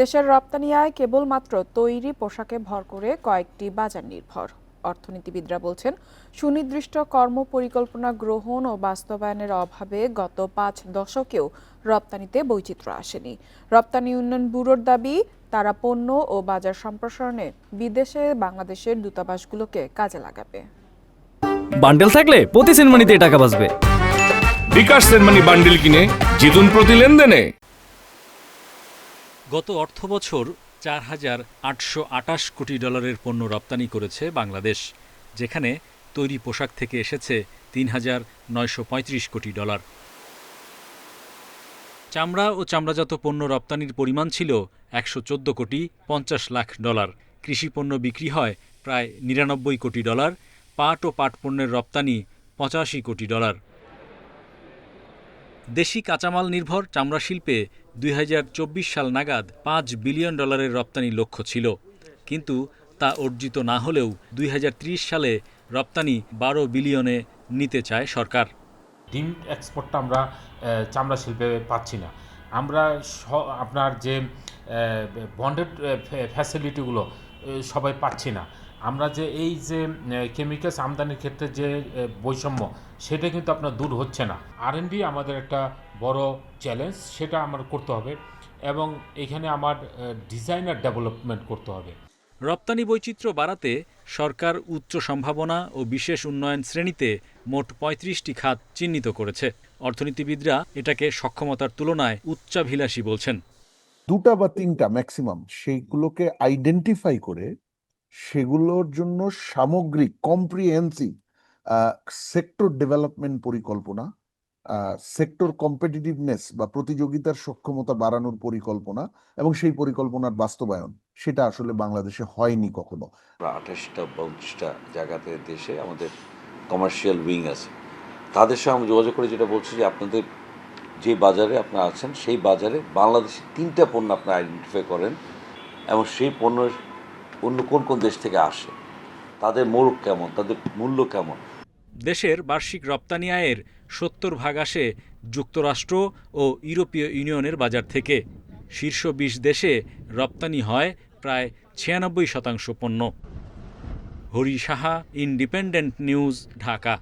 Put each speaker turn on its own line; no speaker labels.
দেশের রপ্তানি আয় কেবলমাত্র তৈরি পোশাকে ভর করে কয়েকটি বাজার নির্ভর। অর্থনীতিবিদরা বলছেন সুনির্দিষ্ট কর্ম পরিকল্পনা গ্রহণ ও বাস্তবায়নের অভাবে গত পাঁচ দশকেও রপ্তানিতে বৈচিত্র্য আসেনি। রপ্তানি উন্নয়ন ব্যুরোর দাবি তারা পণ্য ও বাজার সম্প্রসারণে বিদেশে বাংলাদেশের দূতাবাসগুলোকে কাজে লাগাবে।
বান্ডেল থাকলে প্রতি সেনমানিতে টাকা বাঁচবে।
বিকাশ সেনমানি বান্ডিল কিনে জিতুন প্রতি লেনদেনে।
গত অর্থবছর চার হাজার আটশো আটাশ কোটি ডলারের পণ্য রপ্তানি করেছে বাংলাদেশ, যেখানে তৈরি পোশাক থেকে এসেছে তিন হাজার নয়শো পঁয়ত্রিশ কোটি ডলার। চামড়া ও চামড়াজাত পণ্য রপ্তানির পরিমাণ ছিল একশো চোদ্দ কোটি পঞ্চাশ লাখ ডলার। কৃষি পণ্য বিক্রি হয় প্রায় নিরানব্বই কোটি ডলার, পাট ও পাট পণ্যের রপ্তানি পঁচাশি কোটি ডলার। দেশি কাঁচামাল নির্ভর চামড়া শিল্পে দুই হাজার চব্বিশ সাল নাগাদ পাঁচ বিলিয়ন ডলারের রপ্তানি লক্ষ্য ছিল। কিন্তু তা অর্জিত না হলেও দুই হাজার ত্রিশ সালে রপ্তানি বারো বিলিয়নে নিতে চায় সরকার।
ডিম এক্সপোর্টটা আমরা চামড়া শিল্পে পাচ্ছি না। আমরা আপনার যে বন্ডেড ফ্যাসিলিটিগুলো সবাই পাচ্ছি না। আমরা যে এই যে কেমিক্যালস আমদানির ক্ষেত্রে যে বৈষম্য সেটা কিন্তু আপনার দূর হচ্ছে না। আর আমাদের একটা বড় চ্যালেঞ্জ সেটা আমার করতে হবে এবং এখানে আমার ডিজাইনার ডেভেলপমেন্ট করতে হবে।
রপ্তানি বৈচিত্র্য বাড়াতে সরকার উচ্চ সম্ভাবনা ও বিশেষ উন্নয়ন শ্রেণীতে মোট পঁয়ত্রিশটি খাত চিহ্নিত করেছে। অর্থনীতিবিদরা এটাকে সক্ষমতার তুলনায় উচ্চাভিলাষী বলছেন।
দুটা বা তিনটা ম্যাক্সিমাম সেইগুলোকে আইডেন্টিফাই করে সেগুলোর জন্য সামগ্রিক কম্প্রিহেন্সিভ সেক্টর ডেভেলপমেন্ট পরিকল্পনা সেক্টর কম্পিটিটিভনেস বা প্রতিযোগিতার সক্ষমতা বাড়ানোর পরিকল্পনা এবং সেই পরিকল্পনার বাস্তবায়ন। সেটা আসলে বাংলাদেশে হয়নি কখনো।
আঠাশটা বা জায়গাতে দেশে আমাদের কমার্শিয়াল উইং আছে। তাদের সঙ্গে আমি যোগাযোগ করে যেটা বলছি যে আপনাদের যে বাজারে আপনারা আছেন, সেই বাজারে বাংলাদেশের তিনটা পণ্য আপনারা আইডেন্টিফাই করেন এবং সেই পণ্য অন্য কোন কোন দেশ থেকে আসে? তাদের মোড়ক কেমন? তাদের মূল্য কেমন?
দেশের বার্ষিক রপ্তানি আয়ের সত্তর ভাগ আসে যুক্তরাষ্ট্র ও ইউরোপীয় ইউনিয়নের বাজার থেকে। শীর্ষ বিশ দেশে রপ্তানি হয় প্রায় ছিয়ানব্বই শতাংশ পণ্য। Hari Saha, independent news, Dhaka.